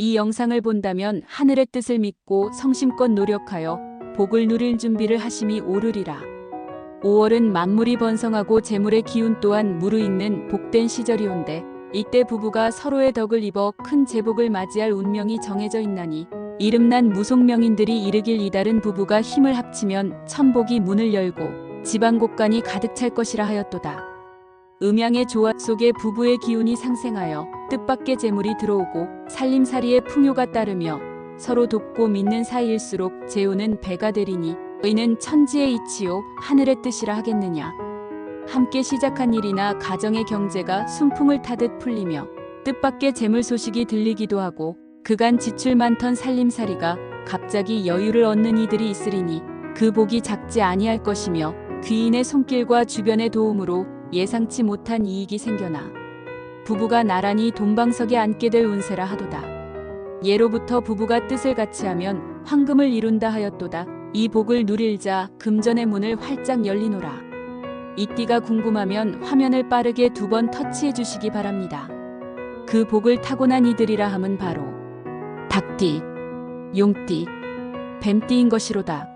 이 영상을 본다면 하늘의 뜻을 믿고 성심껏 노력하여 복을 누릴 준비를 하심이 오르리라. 5월은 만물이 번성하고 재물의 기운 또한 무르익는 복된 시절이 온데 이때 부부가 서로의 덕을 입어 큰 제복을 맞이할 운명이 정해져 있나니 이름난 무속명인들이 이르길 이달은 부부가 힘을 합치면 천복이 문을 열고 지방 곳간이 가득 찰 것이라 하였도다. 음양의 조화 속에 부부의 기운이 상생하여 뜻밖의 재물이 들어오고 살림살이의 풍요가 따르며 서로 돕고 믿는 사이일수록 재우는 배가 되리니 의는 천지의 이치요 하늘의 뜻이라 하겠느냐. 함께 시작한 일이나 가정의 경제가 순풍을 타듯 풀리며 뜻밖의 재물 소식이 들리기도 하고 그간 지출 많던 살림살이가 갑자기 여유를 얻는 이들이 있으리니 그 복이 작지 아니할 것이며 귀인의 손길과 주변의 도움으로 예상치 못한 이익이 생겨나 부부가 나란히 동방석에 앉게 될 운세라 하도다. 예로부터 부부가 뜻을 같이 하면 황금을 이룬다 하였도다. 이 복을 누릴 자 금전의 문을 활짝 열리노라. 이 띠가 궁금하면 화면을 빠르게 두 번 터치해 주시기 바랍니다. 그 복을 타고난 이들이라 함은 바로 닭띠, 용띠, 뱀띠인 것이로다.